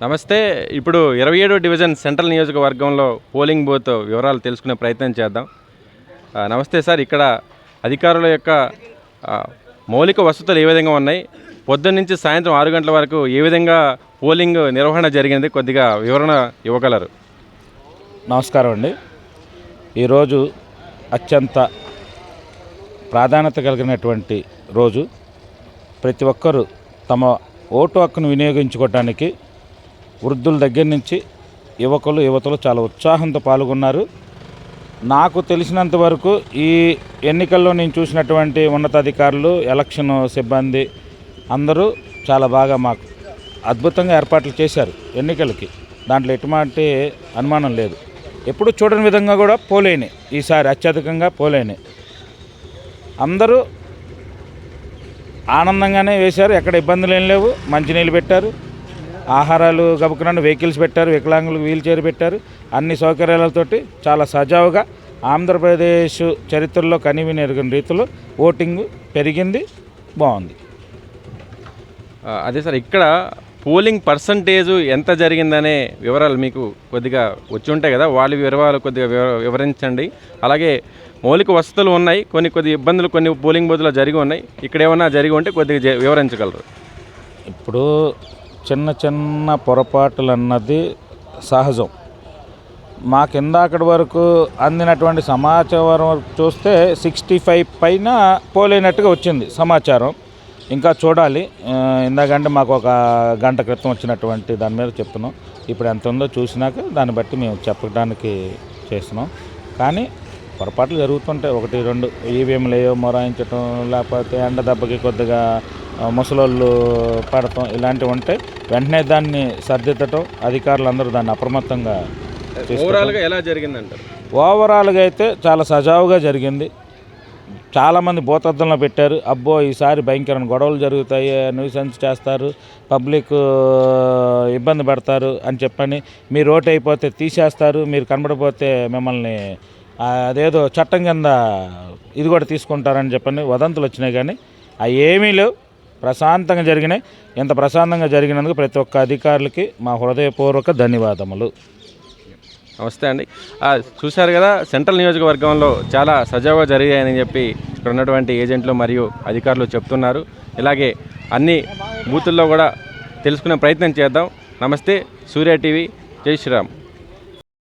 నమస్తే. ఇప్పుడు ఇరవై ఏడో డివిజన్ సెంట్రల్ నియోజకవర్గంలో పోలింగ్ బూత్ వివరాలు తెలుసుకునే ప్రయత్నం చేద్దాం. నమస్తే సార్. ఇక్కడ అధికారుల యొక్క మౌలిక వసతులు ఏ విధంగా ఉన్నాయి? పొద్దున్న నుంచి సాయంత్రం ఆరు గంటల వరకు ఏ విధంగా పోలింగ్ నిర్వహణ జరిగింది? కొద్దిగా వివరణ ఇవ్వగలరు. నమస్కారం అండి. ఈరోజు అత్యంత ప్రాధాన్యత కలిగినటువంటి రోజు. ప్రతి ఒక్కరూ తమ ఓటు హక్కును వినియోగించుకోవడానికి వృద్ధుల దగ్గర నుంచి యువకులు యువతలు చాలా ఉత్సాహంతో పాల్గొన్నారు. నాకు తెలిసినంత వరకు ఈ ఎన్నికల్లో నేను చూసినటువంటి ఉన్నతాధికారులు ఎలక్షన్ సిబ్బంది అందరూ చాలా బాగా మాకు అద్భుతంగా ఏర్పాట్లు చేశారు ఎన్నికలకి. దాంట్లో ఎటువంటి అనుమానం లేదు. ఎప్పుడు చూడని విధంగా కూడా పోలేని ఈసారి అత్యధికంగా పోలేని. అందరూ ఆనందంగానే వేశారు. ఎక్కడ ఇబ్బందులు ఏం లేవు. మంచినీళ్ళు పెట్టారు. ఆహారాలు గబుకున్నాను వెహికల్స్ పెట్టారు వికలాంగులకు వీల్ చైర్ పెట్టారు. అన్ని సౌకర్యాలతోటి చాలా సజావుగా ఆంధ్రప్రదేశ్ చరిత్రలో కనివిని ఎరగని రీతిలో ఓటింగ్ పెరిగింది బాగుంది. అదే సార్ ఇక్కడ పోలింగ్ పర్సంటేజ్ ఎంత జరిగిందనే వివరాలు మీకు కొద్దిగా వచ్చి ఉంటాయి కదా వాళ్ళ వివరాలు కొద్దిగా వివ- వివరించండి. అలాగే మౌలిక వసతులు ఉన్నాయి కొన్ని కొద్ది ఇబ్బందులు కొన్ని పోలింగ్ బూత్లో జరిగి ఉన్నాయి. ఇక్కడ ఏమన్నా జరిగి ఉంటే కొద్దిగా జ- వివరించగలరు. ఇప్పుడు చిన్న చిన్న పొరపాట్లు అన్నది సహజం. మాకు ఇందాకటి అక్కడి వరకు అందినటువంటి సమాచారం వరకు చూస్తే సిక్స్టీ ఫైవ్ పైన పోలేనట్టుగా వచ్చింది సమాచారం. ఇంకా చూడాలి. ఇందాకంటే మాకు ఒక గంట క్రితం వచ్చినటువంటి దాని మీద చెప్తున్నాం. ఇప్పుడు ఎంత ఉందో చూసినాక దాన్ని బట్టి మేము చెప్పడానికి చేస్తున్నాం. కానీ పొరపాట్లు జరుగుతుంటాయి. ఒకటి రెండు ఈవీఎంలు ఏవో మొరాయించటం లేకపోతే ఎండ దెబ్బకి కొద్దిగా ముసలోళ్ళు పడటం ఇలాంటివి ఉంటాయి వెంటనే దాన్ని సర్దిద్దటం అధికారులు అందరూ దాన్ని అప్రమత్తంగా ఓవరాల్గా ఎలా జరిగిందంటారు? ఓవరాల్గా అయితే చాలా సజావుగా జరిగింది. చాలామంది భూతద్దంలో పెట్టారు. అబ్బో ఈసారి భయంకరమైన గొడవలు జరుగుతాయి న్యూసెన్స్ చేస్తారు పబ్లిక్ ఇబ్బంది పెడతారు అని చెప్పని మీరు ఓటు అయిపోతే తీసేస్తారు మీరు కనబడిపోతే మిమ్మల్ని అదేదో చట్టం కింద ఇది కూడా తీసుకుంటారని చెప్పని వదంతులు వచ్చినాయి కానీ అవి ఏమీ లేవు. ప్రశాంతంగా జరిగినాయి. ఇంత ప్రశాంతంగా జరిగినందుకు ప్రతి ఒక్క అధికారులకి మా హృదయపూర్వక ధన్యవాదములు. నమస్తే అండి. చూశారు కదా సెంట్రల్ నియోజకవర్గంలో చాలా సజావుగా జరిగాయని చెప్పి ఇక్కడ ఉన్నటువంటి ఏజెంట్లు మరియు అధికారులు చెప్తున్నారు. ఇలాగే అన్ని బూతుల్లో కూడా తెలుసుకునే ప్రయత్నం చేద్దాం. నమస్తే సూర్య టీవీ. జై శ్రీరామ్.